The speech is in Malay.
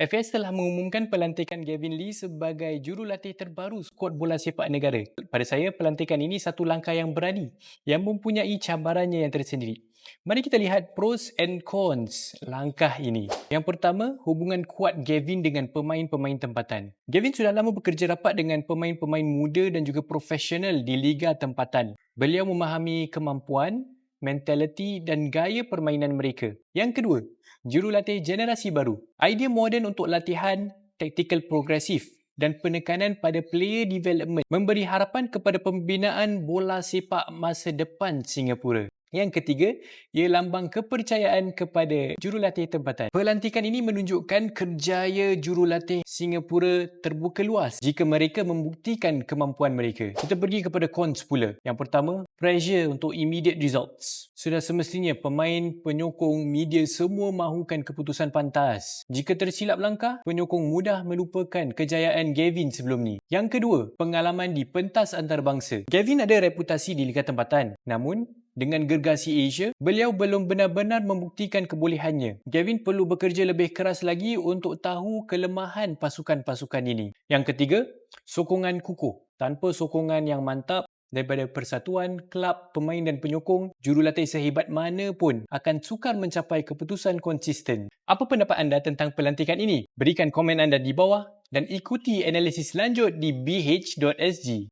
FAS telah mengumumkan pelantikan Gavin Lee sebagai jurulatih terbaru skuad bola sepak negara. Pada saya, pelantikan ini satu langkah yang berani yang mempunyai cabarannya yang tersendiri. Mari kita lihat pros and cons langkah ini. Yang pertama, hubungan kuat Gavin dengan pemain-pemain tempatan. Gavin sudah lama bekerja rapat dengan pemain-pemain muda dan juga profesional di liga tempatan. Beliau memahami kemampuan, mentaliti dan gaya permainan mereka. Yang kedua, jurulatih generasi baru. Idea moden untuk latihan, tactical progresif dan penekanan pada player development memberi harapan kepada pembinaan bola sepak masa depan Singapura. Yang ketiga, ia lambang kepercayaan kepada jurulatih tempatan. Pelantikan ini menunjukkan kerjaya jurulatih Singapura terbuka luas jika mereka membuktikan kemampuan mereka. Kita pergi kepada cons pula. Yang pertama, pressure untuk immediate results. Sudah semestinya pemain, penyokong, media semua mahukan keputusan pantas. Jika tersilap langkah, penyokong mudah melupakan kejayaan Gavin sebelum ni. Yang kedua, pengalaman di pentas antarabangsa. Gavin ada reputasi di Liga Tempatan. Namun, dengan gergasi Asia, beliau belum benar-benar membuktikan kebolehannya. Gavin perlu bekerja lebih keras lagi untuk tahu kelemahan pasukan-pasukan ini. Yang ketiga, sokongan kukuh. Tanpa sokongan yang mantap daripada persatuan, kelab, pemain dan penyokong, jurulatih sehebat mana pun akan sukar mencapai keputusan konsisten. Apa pendapat anda tentang pelantikan ini? Berikan komen anda di bawah dan ikuti analisis lanjut di bh.sg.